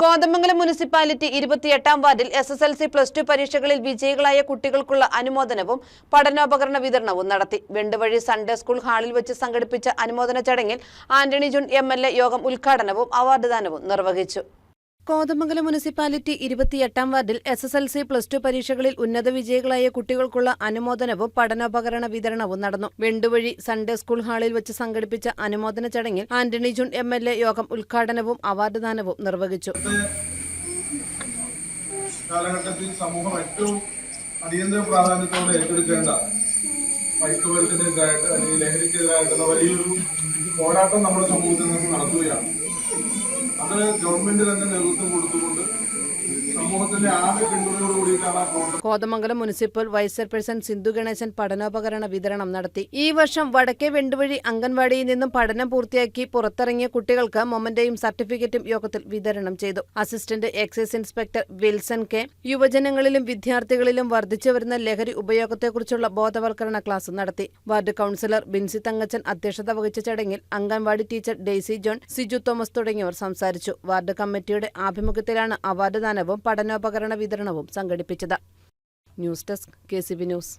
Kothamangalam municipality ഇരുപത്തിയെട്ടാം വാർഡിൽ S S L C plus two പരീക്ഷകളിൽ വിജയികളായ കുട്ടികൾക്കുള്ള അനുമോദനവും പഠനോപകരണ വിതരണവും നടത്തി. വെണ്ടുവഴി സൺഡേ സ്കൂൾ ഹാളിൽ വെച്ച് സംഘടിപ്പിച്ച അനുമോദന ചടങ്ങിൽ ആന്റണി ജോൺ എം യോഗം ഉദ്ഘാടനവും അവാർഡ് ദാനവും നിർവഹിച്ചു. കോതമംഗലം മുനിസിപ്പാലിറ്റി ഇരുപത്തിയെട്ടാം വാർഡിൽ S S L C plus two പരീക്ഷകളിൽ ഉന്നത വിജയികളായ കുട്ടികൾക്കുള്ള അനുമോദനവും പഠനോപകരണ വിതരണവും നടന്നു. വെണ്ടുവഴി സൺഡേ സ്കൂൾ ഹാളിൽ വെച്ച് സംഘടിപ്പിച്ച അനുമോദന ചടങ്ങിൽ Antony John M L A യോഗം ഉദ്ഘാടനവും അവാർഡ് ദാനവും നിർവഹിച്ചു. കാലഘട്ടത്തിൽ സമൂഹം ഏറ്റവും അടിയന്തര പ്രാധാന്യത്തോടെ ഏറ്റെടുക്കേണ്ട മയക്കുമരുന്നിനെതിരായിട്ട് അല്ലെങ്കിൽ ലഹരിക്കെതിരായിട്ടുള്ള വലിയൊരു പോരാട്ടം നമ്മുടെ സമൂഹത്തിൽ നിന്ന് നടത്തുകയാണ്. ഗവൺമെന്റ് തന്നെ നേതൃത്വം കൊടുത്തുകൊണ്ട് Kothamangalam municipal vice chairperson Sindhu Ganesan പഠനോപകരണ വിതരണം നടത്തി. ഈ വർഷം വടക്കേ വെണ്ടുവഴി അംഗൻവാടിയിൽ നിന്നും പഠനം പൂർത്തിയാക്കി പുറത്തിറങ്ങിയ കുട്ടികൾക്ക് മൊമന്റയും സർട്ടിഫിക്കറ്റും യോഗത്തിൽ വിതരണം ചെയ്തു. Assistant excise inspector Wilson K. യുവജനങ്ങളിലും വിദ്യാർത്ഥികളിലും വർദ്ധിച്ചുവരുന്ന ലഹരി ഉപയോഗത്തെക്കുറിച്ചുള്ള ബോധവൽക്കരണ ക്ലാസ് നടത്തി. വാർഡ് കൌൺസിലർ ബിൻസി തങ്കച്ചൻ അധ്യക്ഷത വഹിച്ച ചടങ്ങിൽ അംഗൻവാടി ടീച്ചർ ഡെയ്സി ജോൺ സിജു തോമസ് തുടങ്ങിയവർ സംസാരിച്ചു. വാർഡ് കമ്മിറ്റിയുടെ ആഭിമുഖ്യത്തിലാണ് അവാർഡ് ദാനവും പഠനോപകരണ വിതരണവും സംഘടിപ്പിച്ചത്. News desk K News.